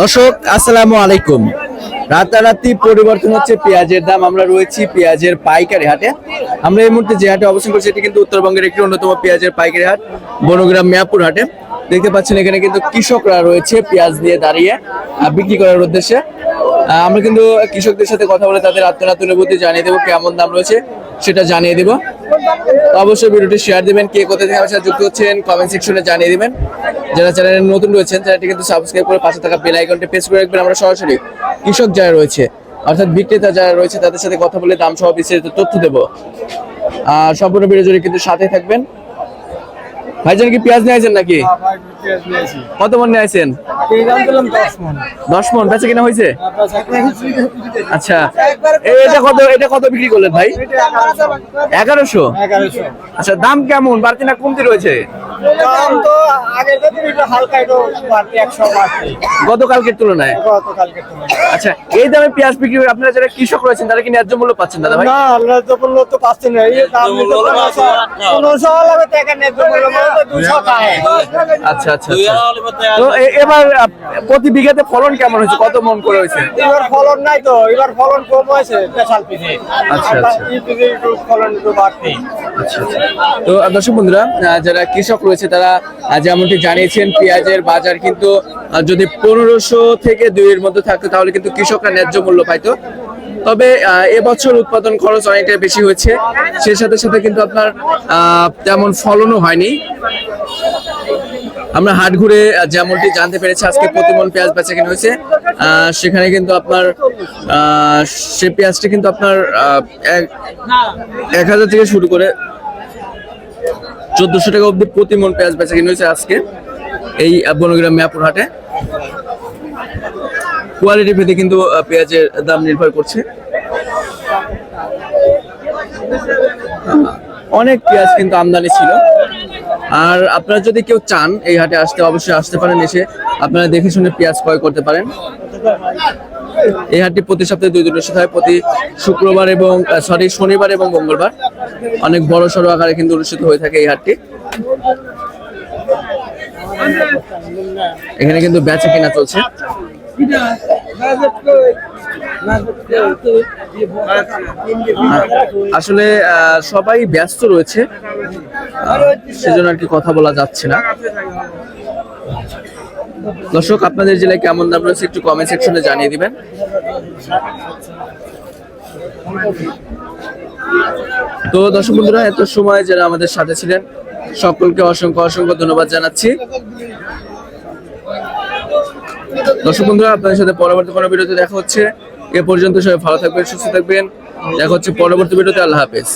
দর্শক, আসসালামু আলাইকুম। রাতারাতি পরিবর্তন হচ্ছে পেঁয়াজের দাম। আমরা রয়েছি পেঁয়াজের পাইকারি হাটে। আমরা এই মুহূর্তে যে হাটে অবস্থান করছি, এটি কিন্তু উত্তরবঙ্গের একটি অন্যতম পেঁয়াজের পাইকারি হাট, বনগ্রাম মিয়াপুর হাটে। দেখতে পাচ্ছেন, এখানে কিন্তু কৃষকরা রয়েছে পেঁয়াজ নিয়ে দাঁড়িয়ে বিক্রি করার উদ্দেশ্যে। আমরা কিন্তু কৃষকদের সাথে কথা বলে তাদের আত্মনাত অনুভূতি জানিয়ে দেবো, কেমন দাম রয়েছে সেটা জানিয়ে দেবো। অবশ্যই ভিডিওটি শেয়ার দিবেন। কে কোথায় থেকে আমার সাথে যুক্ত হচ্ছেন কমেন্ট সেকশনে জানিয়ে দিবেন। যারা চ্যানেলে নতুন রয়েছেন, চ্যানেলটি কিন্তু সাবস্ক্রাইব করে পাশে থাকা বেল আইকনটি প্রেস করে রাখবেন। আমরা সরাসরি কৃষক যারা রয়েছে, অর্থাৎ বিক্রেতা যারা রয়েছে, তাদের সাথে কথা বলে দাম সহ বিস্তারিত তথ্য দেব। আর সম্পূর্ণ ভিডিও জুড়ে কিন্তু সাথে থাকবেন। ভাইজান কি পেঁয়াজ নিয়ে আছেন নাকি? কত মন নিয়ে আছেন দশ মন। বেচা কিনা হয়েছে আচ্ছা এটা কত এটা কত বিক্রি করলেন ভাই? এগারোশো। আচ্ছা দাম কেমন? বাড়তি না কমতি রয়েছে? দাম তো আগের দিন একটু হালকা একটু বাড়তি একশো বাড়তি। গতকালকের তুলনায়। আচ্ছা এই দামে পেঁয়াজ বিক্রি করে আপনারা যারা কৃষক রয়েছেন তারা কি ন্যায্য মূল্য পাচ্ছেন দাদা ভাই? না আল্লাহ তো বলল তো পাচ্ছি না। এই দাম পনেরোশো পনেরোশো লাগবে টাকা নেই তো বলল দুশো আচ্ছা আচ্ছা আচ্ছা। তো এবার প্রতি বিঘাতে ফলন কেমন হয়েছে? কত মন করে হয়েছে? এবার ফলন নাই তো এবার ফলন কম হয়েছে স্পেশাল পিসে আচ্ছা, আচ্ছা। ফলন একটু বাড়তি। আচ্ছা আচ্ছা। তো দর্শক বন্ধুরা যারা কৃষক রয়েছে তারা যেমনটি জানিয়েছেন, পেঁয়াজের বাজার কিন্তু যদি পনেরোশো থেকে দুইয়ের মধ্যে থাকতো, তাহলে কিন্তু কৃষকরা ন্যায্য মূল্য পাইতো। তবে এবছর উৎপাদন খরচ অনেকটাই বেশি হয়েছে। সেই সাথে সাথে কিন্তু আপনার তেমন ফলনও হয়নি। আমরা হাট ঘুরে যেমনটি জানতে পেরেছি, আজকে প্রতিমন পেঁয়াজ বেচা কিনা হয়েছে। সেখানে কিন্তু আপনার সে পেঁয়াজটি কিন্তু আপনার এক হাজার থেকে শুরু করে চোদ্দশো টাকা অব্দি প্রতি মন পেঁয়াজ বেচা কিনে হয়েছে আজকে এই বনগ্রাম মিয়াপুর হাটে। কোয়ালিটি ভেদে কিন্তু পেঁয়াজের দাম নির্ভর করছে। অনেক পেঁয়াজ কিন্তু আমদানি ছিল। আর আপনারা যদি কেউ চান এই হাটে আসতে, অবশ্যই আসতে পারেন এসে। আপনারা দেখে শুনে পেঁয়াজ ক্রয় করতে পারেন। এই হাটটি প্রতি সপ্তাহে দুই দিন হয় প্রতি শুক্রবার এবং সরি, শনিবার এবং মঙ্গলবার। অনেক বড় সড়ো আকারে কিন্তু অনুষ্ঠিত হয়ে থাকে এই হাটটি। এখানে কিন্তু বেচা কেনা চলছে। আসলে সবাই ব্যস্ত রয়েছে। সেজন্য আর কি কথা বলা যাচ্ছে না। দর্শক, আপনাদের জেলায় কেমন দাম রয়েছে একটু কমেন্ট সেকশনে জানিয়ে দিবেন। তো দর্শক বন্ধুরা, এত সময় যারা আমাদের সাথে ছিলেন, সকলকে অসংখ্য অসংখ্য ধন্যবাদ জানাচ্ছি। দর্শক বন্ধুরা, আপনাদের সাথে পরবর্তী কোনো ভিডিওতে দেখা হচ্ছে। এ পর্যন্ত সবাই ভালো থাকবেন, সুস্থ থাকবেন। দেখা হচ্ছে পরবর্তী ভিডিওতে। আল্লাহ হাফেজ।